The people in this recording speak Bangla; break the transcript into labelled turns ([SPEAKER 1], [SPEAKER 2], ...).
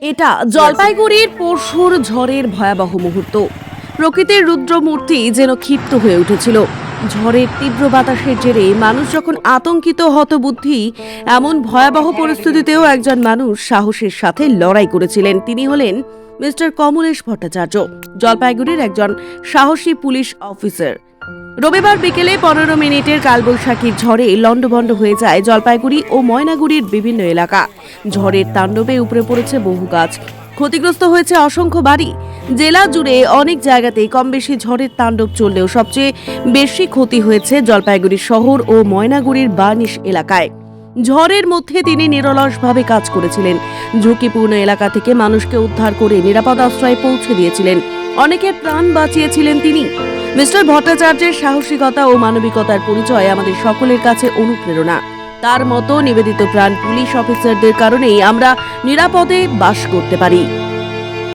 [SPEAKER 1] এটা জলপাইগুড়ির পরশুর ঝড়ের ভয়াবহ মুহূর্ত। প্রকৃতির রুদ্রমূর্তি যেন ক্ষিপ্ত হয়ে উঠেছিল। ঝড়ের তীব্র বাতাসের জেরে মানুষ যখন আতঙ্কিত, হতবুদ্ধি, এমন ভয়াবহ পরিস্থিতিতেও একজন মানুষ সাহসের সাথে লড়াই করেছিলেন। তিনি হলেন মিস্টার কমলেশ ভট্টাচার্য, জলপাইগুড়ির একজন সাহসী পুলিশ অফিসার। রবিবার বিকেলে পনেরো মিনিটের কালবৈশাখীর ঝড়ে লণ্ডভণ্ড হয়ে যায় জলপাইগুড়ি ও ময়নাগুড়ির বিভিন্ন এলাকা। ঝড়ের তাণ্ডবে উপরে পড়েছে বহু গাছ। ক্ষতিগ্রস্ত হয়েছে অসংখ্য বাড়ি। জেলা জুড়ে অনেক জায়গাতেই কম বেশি ঝড়ের তাণ্ডব চললেও সবচেয়ে বেশি ক্ষতি হয়েছে জলপাইগুড়ি শহর ও ময়নাগুড়ির বার্নিশ এলাকায়। ঝড়ের মধ্যে তিনি নিরলসভাবে কাজ করেছিলেন। ঝুঁকিপূর্ণ এলাকা থেকে মানুষকে উদ্ধার করে নিরাপদ আশ্রয়ে পৌঁছে দিয়েছিলেন। অনেকের প্রাণ বাঁচিয়েছিলেন তিনি। মিস্টার ভট্টাচার্যের সাহসিকতা ও মানবিকতার পরিচয় আমাদের সকলের কাছে অনুপ্রেরণা। তার মতো নিবেদিত প্রাণ পুলিশ অফিসারদের কারণেই আমরা নিরাপদে বাস করতে পারি।